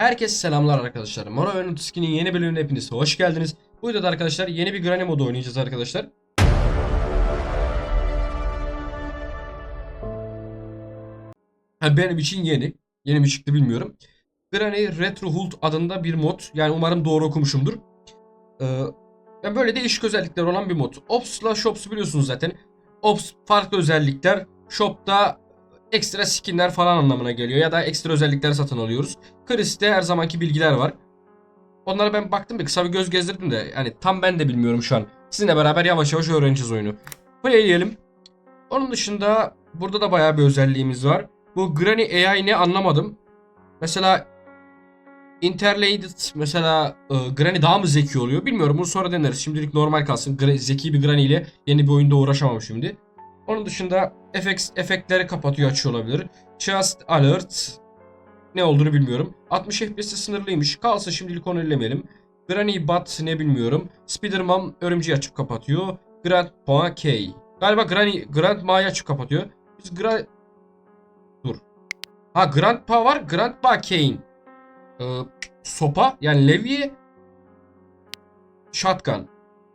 Herkese selamlar arkadaşlar. Moro Oyun Skin'in yeni bölümüne hepiniz hoş geldiniz. Bu videoda arkadaşlar yeni bir Granny modu oynayacağız arkadaşlar. Benim için yeni. Yeni mi çıktı bilmiyorum. Granny Retro Hult adında bir mod. Yani umarım doğru okumuşumdur. Ee, yani böyle değişik özellikler olan bir mod. Ops'la Shops'u biliyorsunuz zaten. Ops farklı özellikler. Shop'ta ekstra skinler falan anlamına geliyor ya da ekstra özellikler satın alıyoruz. Chris'te her zamanki bilgiler var. Onlara ben baktım bir kısa bir göz gezdirdim de yani tam ben de bilmiyorum şu an. Sizinle beraber yavaş yavaş öğreneceğiz oyunu. Playleyelim. Onun dışında burada da bayağı bir özelliğimiz var. Bu Granny AI ne anlamadım. Mesela Interlated mesela e, Granny daha mı zeki oluyor bilmiyorum bunu sonra deneriz. Şimdilik normal kalsın. Gra- zeki bir Granny ile yeni bir oyunda uğraşamam şimdi. Onun dışında FX efektleri kapatıyor açıyor olabilir. Just Alert ne olduğunu bilmiyorum. 60 FPS'e sınırlıymış. Kalsın şimdilik onu ellemeyelim. Granny Bat ne bilmiyorum. Spiderman örümceği açıp kapatıyor. Grandpa K. Galiba Granny Grandma'yı açıp kapatıyor. Biz Gra... Dur. Ha Grandpa var. Grandpa Kane. Ee, sopa yani levye. Shotgun.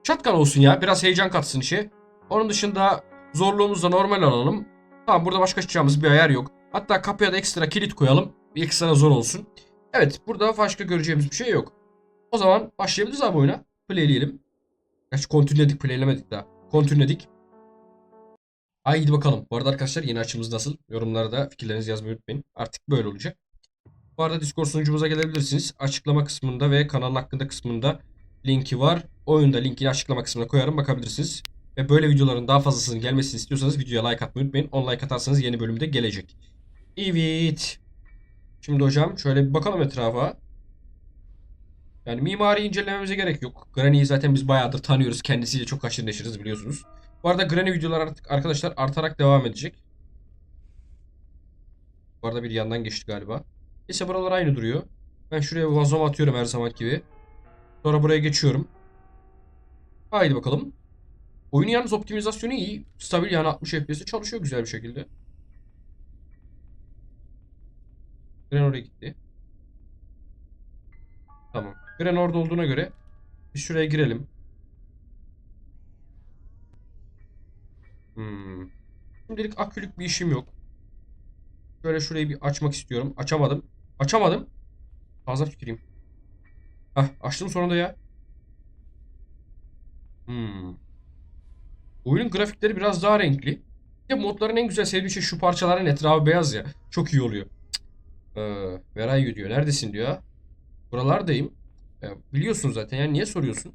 Shotgun olsun ya. Biraz heyecan katsın işe. Onun dışında zorluğumuzu da normal alalım. Tamam burada başka çıkacağımız bir ayar yok. Hatta kapıya da ekstra kilit koyalım. Bir ekstra zor olsun. Evet burada başka göreceğimiz bir şey yok. O zaman başlayabiliriz abi oyuna. Playleyelim. Gerçi continue'ledik playlemedik daha. Continue'ledik. Haydi bakalım. Bu arada arkadaşlar yeni açımız nasıl? Yorumlarda fikirlerinizi yazmayı unutmayın. Artık böyle olacak. Bu arada Discord sunucumuza gelebilirsiniz. Açıklama kısmında ve kanalın hakkında kısmında linki var. Oyunda linkini açıklama kısmına koyarım bakabilirsiniz. Ve böyle videoların daha fazlasının gelmesini istiyorsanız videoya like atmayı unutmayın. 10 like atarsanız yeni bölümde gelecek. Evet. Şimdi hocam şöyle bir bakalım etrafa. Yani mimari incelememize gerek yok. Granny'yi zaten biz bayağıdır tanıyoruz. Kendisiyle çok haşır neşiriz biliyorsunuz. Bu arada Granny videolar artık arkadaşlar artarak devam edecek. Bu arada bir yandan geçti galiba. Neyse buralar aynı duruyor. Ben şuraya bir vazomu atıyorum her zaman gibi. Sonra buraya geçiyorum. Haydi bakalım. Oyunun yalnız optimizasyonu iyi. Stabil yani 60 FPS'e çalışıyor güzel bir şekilde. Gren oraya gitti. Tamam. Gren orada olduğuna göre biz şuraya girelim. Hmm. Şimdilik akülük bir işim yok. Şöyle şurayı bir açmak istiyorum. Açamadım. Açamadım. Fazla tüküreyim. Hah açtım sonunda ya. Hmm. Oyunun grafikleri biraz daha renkli. Bir de modların en güzel sevdiğim şey şu parçaların etrafı beyaz ya. Çok iyi oluyor. Ee, you diyor. Neredesin diyor. Buralardayım. Ya, biliyorsun zaten yani niye soruyorsun?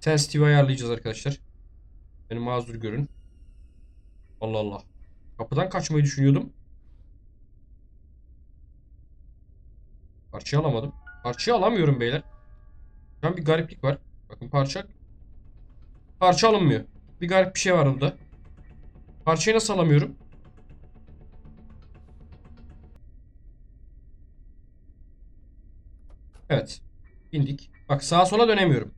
Sensitive ayarlayacağız arkadaşlar. Beni mazur görün. Allah Allah. Kapıdan kaçmayı düşünüyordum. Parçayı alamadım. Parçayı alamıyorum beyler. Şu bir gariplik var. Bakın parça. Parça alınmıyor. Bir garip bir şey var burada. Parçayı nasıl alamıyorum? Evet. Bindik. Bak sağa sola dönemiyorum.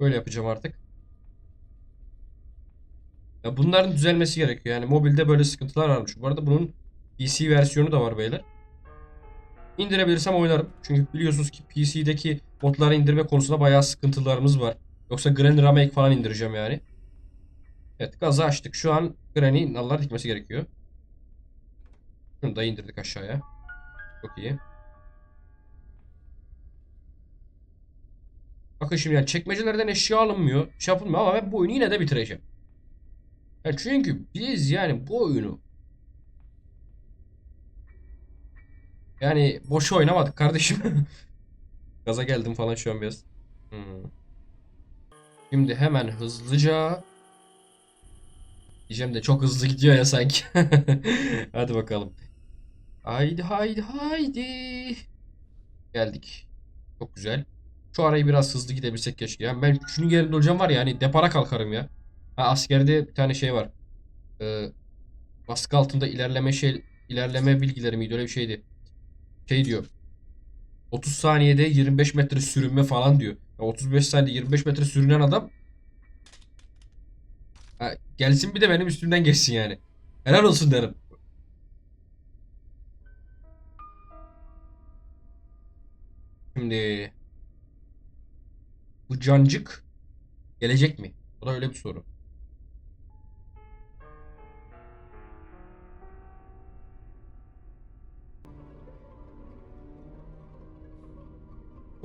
Böyle yapacağım artık. Ya bunların düzelmesi gerekiyor. Yani mobilde böyle sıkıntılar varmış. Bu arada bunun PC versiyonu da var beyler. İndirebilirsem oynarım. Çünkü biliyorsunuz ki PC'deki modları indirme konusunda bayağı sıkıntılarımız var. Yoksa Granny Remake falan indireceğim yani. Evet gazı açtık. Şu an Granny nallar dikmesi gerekiyor. Şunu da indirdik aşağıya. Çok iyi. Bakın şimdi yani çekmecelerden eşya alınmıyor. Şey yapılmıyor ama ben bu oyunu yine de bitireceğim. Ya çünkü biz yani bu oyunu yani boş oynamadık kardeşim. Gaza geldim falan şu an biraz. Hmm. Şimdi hemen hızlıca diyeceğim de çok hızlı gidiyor ya sanki. Hadi bakalım. Haydi haydi haydi. Geldik. Çok güzel. Şu arayı biraz hızlı gidebilsek keşke. Yani ben şunun yerinde olacağım var ya hani depara kalkarım ya. Ha, askerde bir tane şey var. Ee, baskı altında ilerleme şey ilerleme bilgileri miydi öyle bir şeydi. Şey diyor. 30 saniyede 25 metre sürünme falan diyor. Ya 35 saniyede 25 metre sürünen adam ha, gelsin bir de benim üstümden geçsin yani. Helal olsun derim. Şimdi bu cancık gelecek mi? O da öyle bir soru.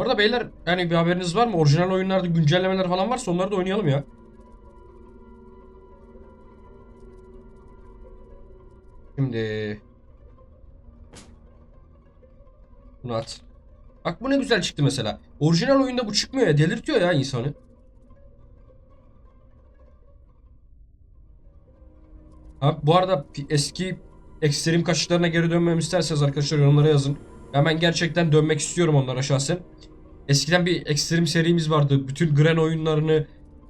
Bu arada beyler yani bir haberiniz var mı? Orijinal oyunlarda güncellemeler falan varsa onları da oynayalım ya. Şimdi bunu at. Bak bu ne güzel çıktı mesela. Orijinal oyunda bu çıkmıyor ya. Delirtiyor ya insanı. Ha, bu arada eski ekstrem kaçışlarına geri dönmemi isterseniz arkadaşlar yorumlara yazın. Ya ben gerçekten dönmek istiyorum onlara şahsen. Eskiden bir ekstrem serimiz vardı. Bütün Gren oyunlarını,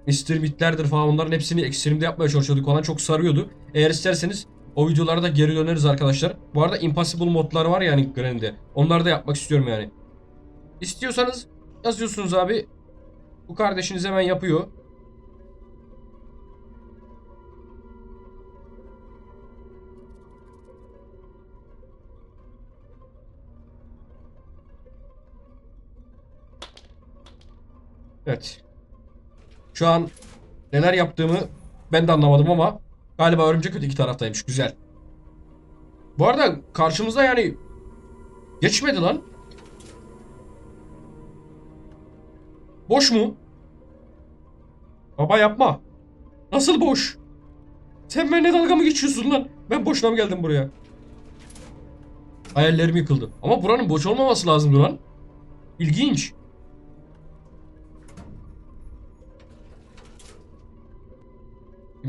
Mr. Mid'lerdir falan onların hepsini ekstremde yapmaya çalışıyorduk falan çok sarıyordu. Eğer isterseniz o videolara da geri döneriz arkadaşlar. Bu arada Impossible modlar var yani Gren'de. Onları da yapmak istiyorum yani. İstiyorsanız yazıyorsunuz abi. Bu kardeşiniz hemen yapıyor. Evet. Şu an neler yaptığımı ben de anlamadım ama galiba örümcek öteki taraftaymış. Güzel. Bu arada karşımızda yani geçmedi lan. Boş mu? Baba yapma. Nasıl boş? Sen benimle dalga mı geçiyorsun lan? Ben boşuna mı geldim buraya? Hayallerim yıkıldı. Ama buranın boş olmaması lazımdı lan. İlginç.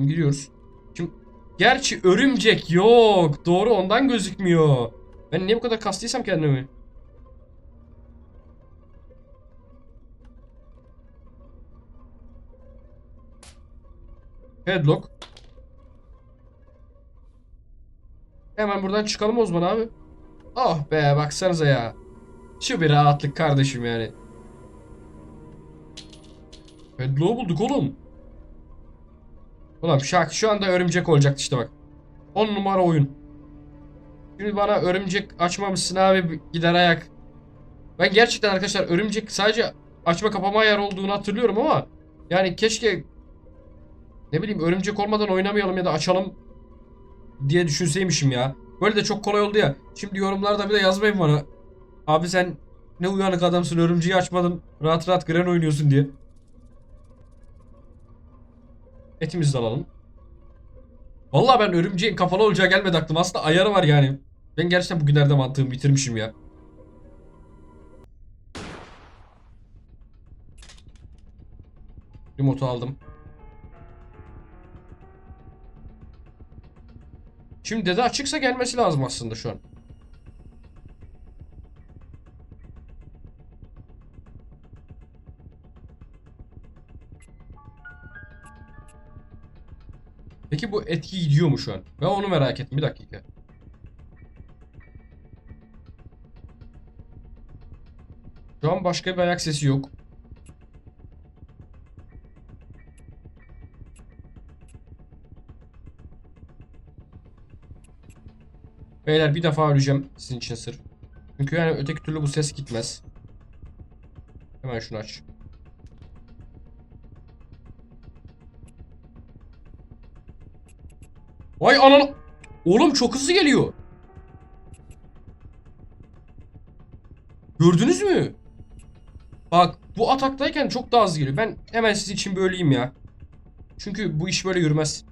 Şimdi giriyoruz. Şimdi gerçi örümcek yok. Doğru ondan gözükmüyor. Ben niye bu kadar kastıysam kendimi? Headlock. Hemen buradan çıkalım o zaman abi. Oh be baksanıza ya. Şu bir rahatlık kardeşim yani. Headlock'u bulduk oğlum. Ulan şak şu anda örümcek olacaktı işte bak. 10 numara oyun. Şimdi bana örümcek açmamışsın abi gider ayak. Ben gerçekten arkadaşlar örümcek sadece açma kapama ayar olduğunu hatırlıyorum ama yani keşke ne bileyim örümcek olmadan oynamayalım ya da açalım diye düşünseymişim ya. Böyle de çok kolay oldu ya. Şimdi yorumlarda bir de yazmayın bana. Abi sen ne uyanık adamsın örümceği açmadın. Rahat rahat Gren oynuyorsun diye. Etimizi de alalım. Vallahi ben örümceğin kapalı olacağı gelmedi aklıma. Aslında ayarı var yani. Ben gerçekten bugünlerde mantığımı bitirmişim ya. Remote'u aldım. Şimdi dede açıksa gelmesi lazım aslında şu an. Peki bu etki gidiyor mu şu an? Ben onu merak ettim. Bir dakika. Şu an başka bir ayak sesi yok. Beyler bir defa öleceğim sizin için sırf. Çünkü yani öteki türlü bu ses gitmez. Hemen şunu aç. Vay ananı. Oğlum çok hızlı geliyor. Gördünüz mü? Bak bu ataktayken çok daha hızlı geliyor. Ben hemen sizin için böleyim ya. Çünkü bu iş böyle yürümez.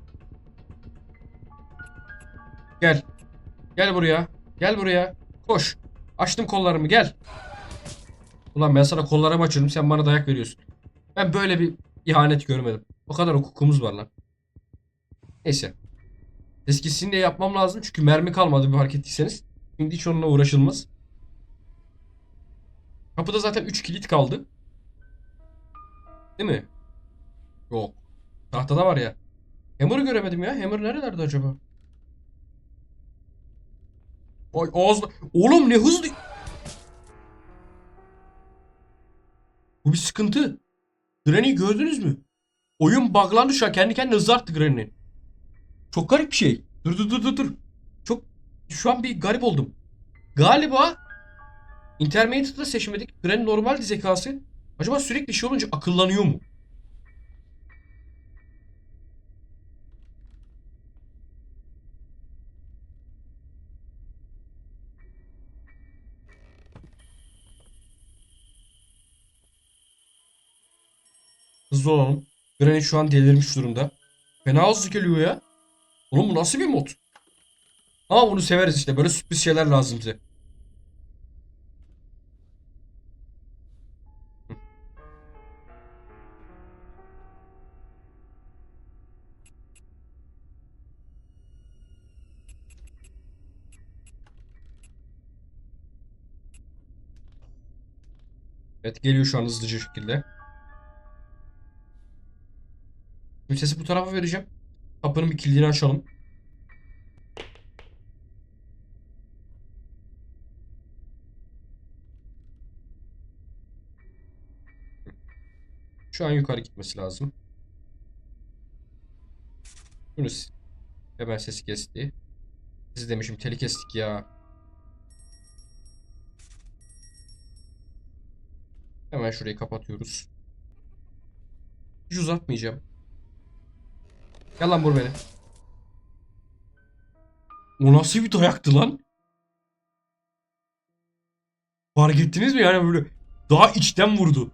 Gel. Gel buraya. Gel buraya. Koş. Açtım kollarımı gel. Ulan ben sana kollarımı açıyorum sen bana dayak veriyorsun. Ben böyle bir ihanet görmedim. O kadar hukukumuz var lan. Neyse. Eskisini de yapmam lazım çünkü mermi kalmadı bir fark ettiyseniz. Şimdi hiç onunla uğraşılmaz. Kapıda zaten 3 kilit kaldı. Değil mi? Yok. Tahtada var ya. Hammer'ı göremedim ya. Hammer nerelerde acaba? Ay ağzına... Oğlum ne hızlı... Bu bir sıkıntı. Granny'i gördünüz mü? Oyun buglandı şu an. Kendi kendine hızlı arttı Granny. Çok garip bir şey. Dur dur dur dur dur. Çok şu an bir garip oldum. Galiba Intermediate'da seçmedik. Granny normal zekası. Acaba sürekli şey olunca akıllanıyor mu? Hızlı olalım. Granny şu an delirmiş durumda. Fena hızlı geliyor ya. Oğlum bu nasıl bir mod? Ama bunu severiz işte. Böyle sürpriz şeyler lazım bize. Evet geliyor şu an hızlıca şekilde. Şimdi bu tarafa vereceğim. Kapının bir kilidini açalım. Şu an yukarı gitmesi lazım. Yunus. Hemen sesi kesti. Siz demişim teli kestik ya. Hemen şurayı kapatıyoruz. Hiç uzatmayacağım. Gel lan vur beni. O nasıl bir dayaktı lan? Fark ettiniz mi yani böyle daha içten vurdu.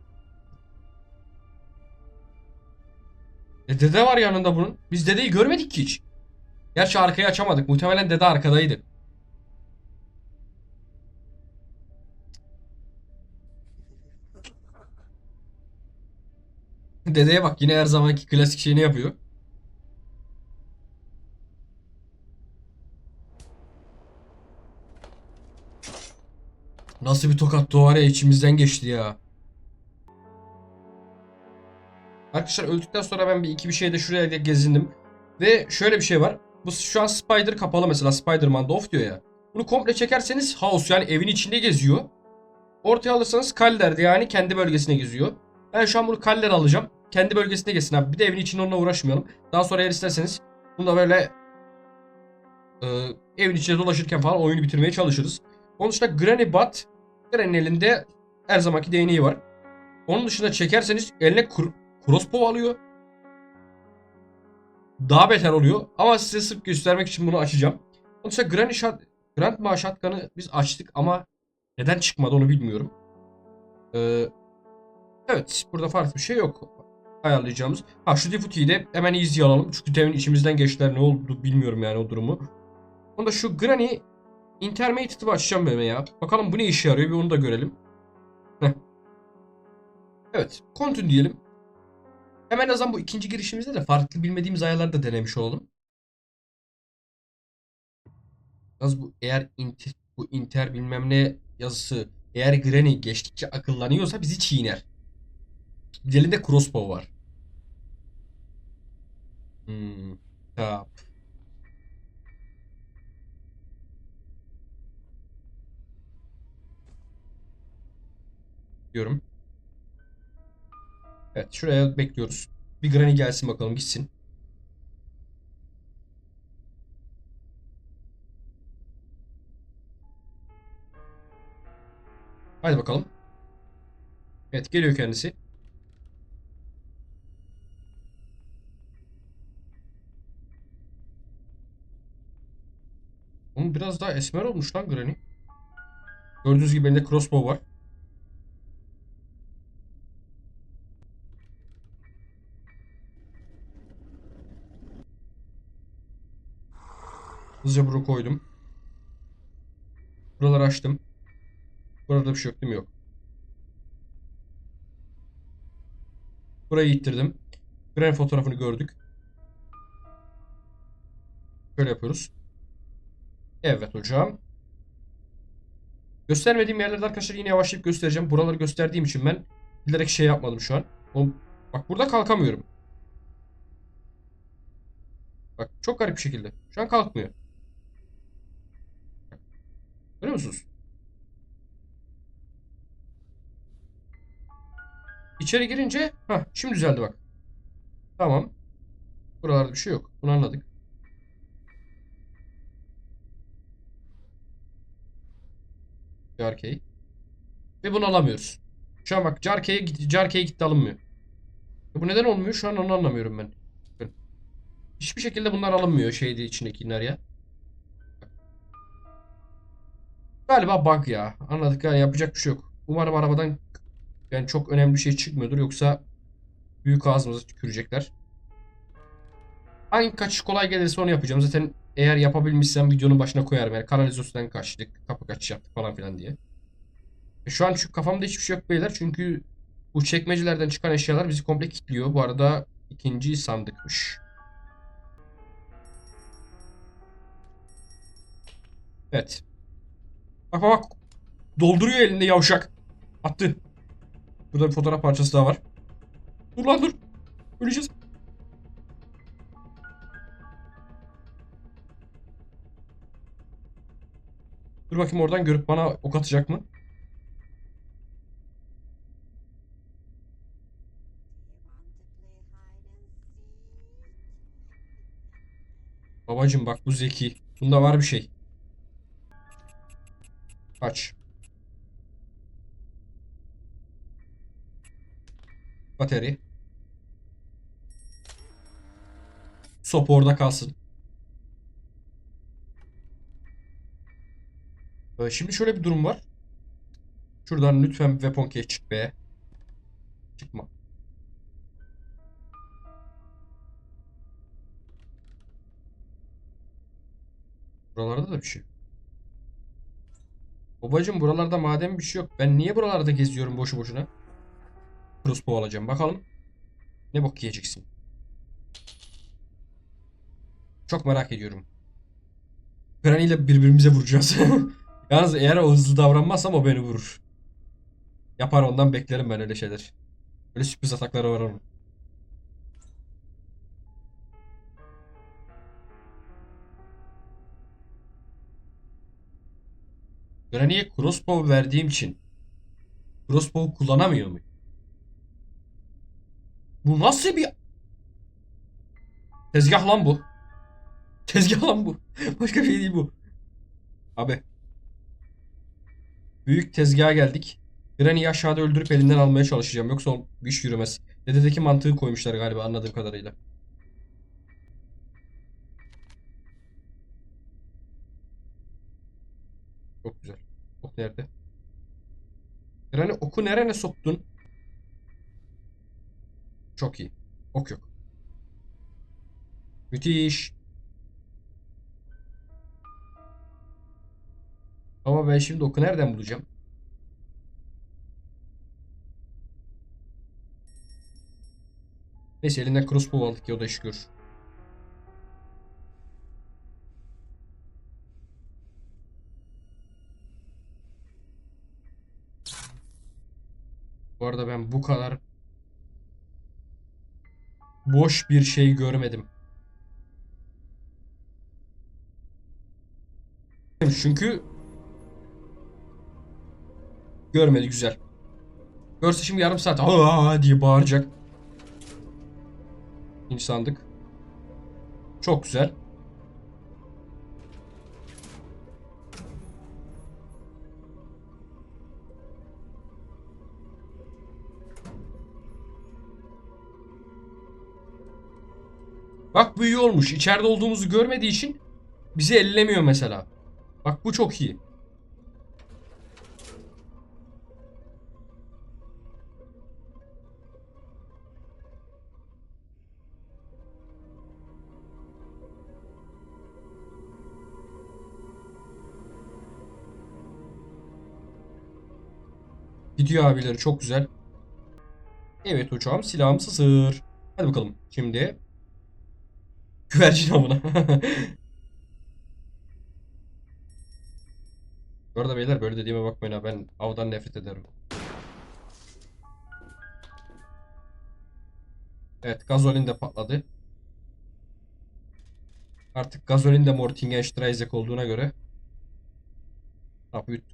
E dede var yanında bunun. Biz dedeyi görmedik ki hiç. Gerçi arkayı açamadık. Muhtemelen dede arkadaydı. Dedeye bak yine her zamanki klasik şeyini yapıyor. Nasıl bir tokat var ya içimizden geçti ya. Arkadaşlar öldükten sonra ben bir iki bir şeyde şuraya da gezindim. Ve şöyle bir şey var. Bu şu an Spider kapalı mesela Spider-Man off diyor ya. Bunu komple çekerseniz House yani evin içinde geziyor. Ortaya alırsanız Kaller'de yani kendi bölgesine geziyor. Ben şu an bunu Kaller alacağım. Kendi bölgesine gezsin abi. Bir de evin içinde onunla uğraşmayalım. Daha sonra eğer isterseniz bunu da böyle e, evin içinde dolaşırken falan oyunu bitirmeye çalışırız. Onun dışında Granny Bat Granny'nin elinde her zamanki değneği var. Onun dışında çekerseniz eline crossbow alıyor. Daha beter oluyor. Ama size sırf göstermek için bunu açacağım. Onun dışında Granny Shot, Grandma Shotgun'ı biz açtık ama neden çıkmadı onu bilmiyorum. Ee, evet burada farklı bir şey yok ayarlayacağımız. Ha şu Diffuty'yi de hemen easy alalım. Çünkü temin içimizden geçtiler ne oldu bilmiyorum yani o durumu. Onda şu Granny Intermediate'ı açacağım böyle ya. Bakalım bu ne işe yarıyor bir onu da görelim. Heh. Evet. Continue diyelim. Hemen azından bu ikinci girişimizde de farklı bilmediğimiz ayarları da denemiş olalım. Yalnız bu eğer inter, bu inter bilmem ne yazısı eğer Granny geçtikçe akıllanıyorsa bizi çiğner. Elinde crossbow var. Hmm. Tap. Diyorum. Evet şuraya bekliyoruz. Bir Granny gelsin bakalım gitsin. Hadi bakalım. Evet geliyor kendisi. Onun biraz daha esmer olmuş lan Granny. Gördüğünüz gibi elinde crossbow var. Hızlıca bunu koydum. Buraları açtım. Burada bir şey yok değil mi? Yok. Burayı ittirdim. Granny fotoğrafını gördük. Şöyle yapıyoruz. Evet hocam. Göstermediğim yerlerde arkadaşlar yine yavaşlayıp göstereceğim. Buraları gösterdiğim için ben bilerek şey yapmadım şu an. O, bak burada kalkamıyorum. Bak çok garip bir şekilde. Şu an kalkmıyor. Görüyor musunuz? İçeri girince ha şimdi düzeldi bak. Tamam. Buralarda bir şey yok. Bunu anladık. Jarkey. Ve bunu alamıyoruz. Şu an bak Jarkey'e gitti, Jarkey'e gitti alınmıyor. Bu neden olmuyor? Şu an onu anlamıyorum ben. Hiçbir şekilde bunlar alınmıyor şeydi içindekiler ya. Galiba bug ya. Anladık yani yapacak bir şey yok. Umarım arabadan yani çok önemli bir şey çıkmıyordur yoksa büyük ağzımıza tükürecekler. Hangi kaçış kolay gelirse onu yapacağım. Zaten eğer yapabilmişsem videonun başına koyarım. Yani kanalizasyondan kaçtık, kapı kaçış yaptık falan filan diye. E şu an şu kafamda hiçbir şey yok beyler. Çünkü bu çekmecelerden çıkan eşyalar bizi komple kilitliyor. Bu arada ikinci sandıkmış. Evet. Bak bak. Dolduruyor elinde yavşak. Attı. Burada bir fotoğraf parçası daha var. Dur lan dur. Öleceğiz. Dur bakayım oradan görüp bana ok atacak mı? Babacım bak bu zeki. Bunda var bir şey. Kaç. Bateri. Sop orada kalsın. Ee, Şimdi şöyle bir durum var. Şuradan lütfen weapon key çık be. Çıkma. Buralarda da bir şey. Babacım buralarda madem bir şey yok. Ben niye buralarda geziyorum boşu boşuna? Crossbow alacağım. Bakalım. Ne bok yiyeceksin? Çok merak ediyorum. Granny ile birbirimize vuracağız. Yalnız eğer o hızlı davranmazsam o beni vurur. Yapar ondan beklerim ben öyle şeyler. Öyle sürpriz atakları var onun. Granny'e crossbow verdiğim için crossbow kullanamıyor muyum? Bu nasıl bir tezgah lan bu? Tezgah lan bu. Başka bir şey değil bu. Abi. Büyük tezgaha geldik. Granny'i aşağıda öldürüp elinden almaya çalışacağım. Yoksa iş yürümez. Dededeki mantığı koymuşlar galiba anladığım kadarıyla. Çok güzel. Nerede? Granny oku nerene soktun? Çok iyi. Ok yok. Müthiş. Ama ben şimdi oku nereden bulacağım? Neyse elinden crossbow aldık ya o da iş görür. Bu arada ben bu kadar boş bir şey görmedim. Çünkü görmedi güzel. Görse şimdi yarım saat aa diye bağıracak. İkinci sandık. Çok güzel. Bak iyi olmuş. İçeride olduğumuzu görmediği için bizi ellemiyor mesela. Bak bu çok iyi. Gidiyor abileri çok güzel. Evet uçağım silahım sısır. Hadi bakalım. Şimdi güvercin avına. Bu arada beyler böyle dediğime bakmayın ha ben avdan nefret ederim. Evet gazolin de patladı. Artık gazolin de Mortingen olduğuna göre. Yut.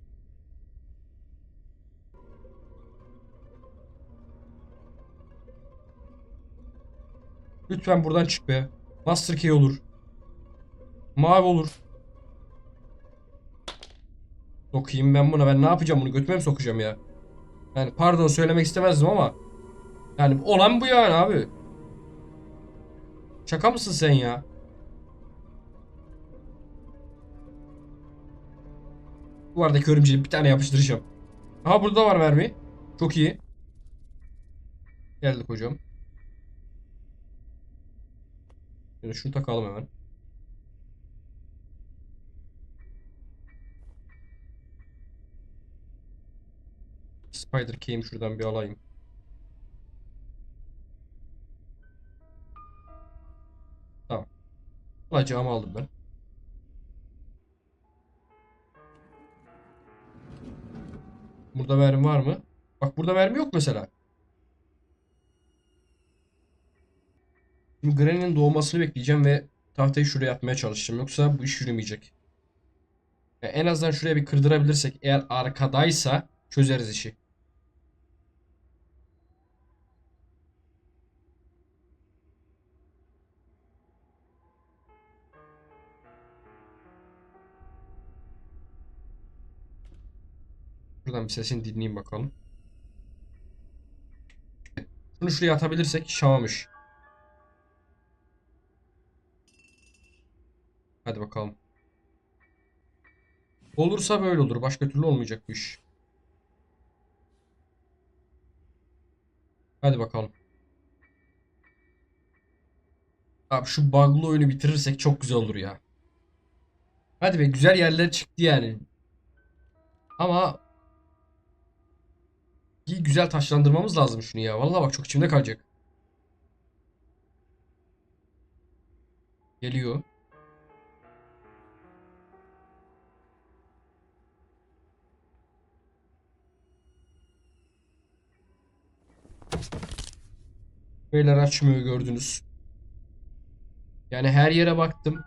Lütfen buradan çık be. Master Key olur. Mavi olur. Sokayım ben buna. Ben ne yapacağım bunu? Götüme mi sokacağım ya? Yani pardon söylemek istemezdim ama. Yani olan bu yani abi. Şaka mısın sen ya? Duvardaki örümceği bir tane yapıştıracağım. Aha burada var mermi. Çok iyi. Geldik hocam. Şimdi şunu takalım hemen. Spider Key'imi şuradan bir alayım. Tamam. Alacağımı aldım ben. Burada mermi var mı? Bak burada mermi yok mesela. Şimdi Granny'nin doğmasını bekleyeceğim ve tahtayı şuraya atmaya çalışacağım. Yoksa bu iş yürümeyecek. Ya en azından şuraya bir kırdırabilirsek eğer arkadaysa çözeriz işi. Buradan bir sesini dinleyeyim bakalım. Şunu şuraya atabilirsek şamamış. Hadi bakalım. Olursa böyle olur. Başka türlü olmayacak bu iş. Hadi bakalım. Abi şu bug'lı oyunu bitirirsek çok güzel olur ya. Hadi be güzel yerler çıktı yani. Ama güzel taşlandırmamız lazım şunu ya. Vallahi bak çok içimde kalacak. Geliyor. Beyler açmıyor gördünüz. Yani her yere baktım.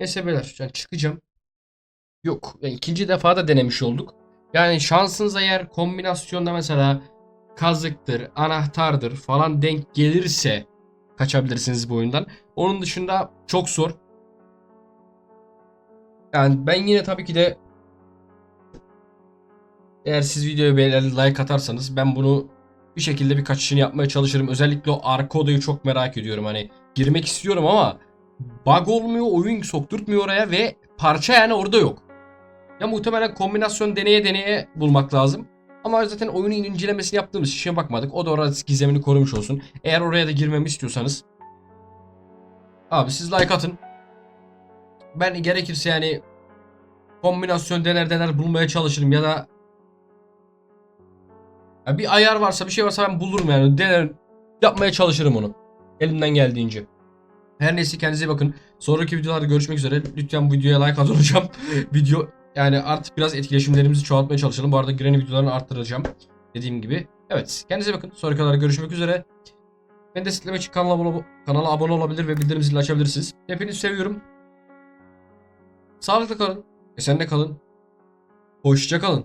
Neyse beyler yani çıkacağım. Yok. Yani ikinci defa da denemiş olduk. Yani şansınız eğer kombinasyonda mesela kazıktır, anahtardır falan denk gelirse kaçabilirsiniz bu oyundan. Onun dışında çok zor. Yani ben yine tabii ki de eğer siz videoya beğenir like atarsanız ben bunu bir şekilde bir kaçışını yapmaya çalışırım. Özellikle o arka odayı çok merak ediyorum. Hani girmek istiyorum ama bug olmuyor, oyun sokturtmuyor oraya ve parça yani orada yok. Ya muhtemelen kombinasyon deneye deneye bulmak lazım. Ama zaten oyunun incelemesini yaptığımız için bakmadık. O da orada gizemini korumuş olsun. Eğer oraya da girmemi istiyorsanız abi siz like atın. Ben gerekirse yani kombinasyon dener dener bulmaya çalışırım ya da ya bir ayar varsa bir şey varsa ben bulurum yani dener yapmaya çalışırım onu. Elimden geldiğince. Her neyse kendinize bakın. Sonraki videolarda görüşmek üzere. Lütfen bu videoya like atın hocam. Video yani artık biraz etkileşimlerimizi çoğaltmaya çalışalım. Bu arada Granny videolarını arttıracağım. Dediğim gibi. Evet. Kendinize bakın. Sonraki videolarda görüşmek üzere. Beni desteklemek için kanala abone, kanala abone olabilir ve bildirim zilini açabilirsiniz. Hepinizi seviyorum. Sağlıklı kalın. Esenle kalın. Hoşça kalın.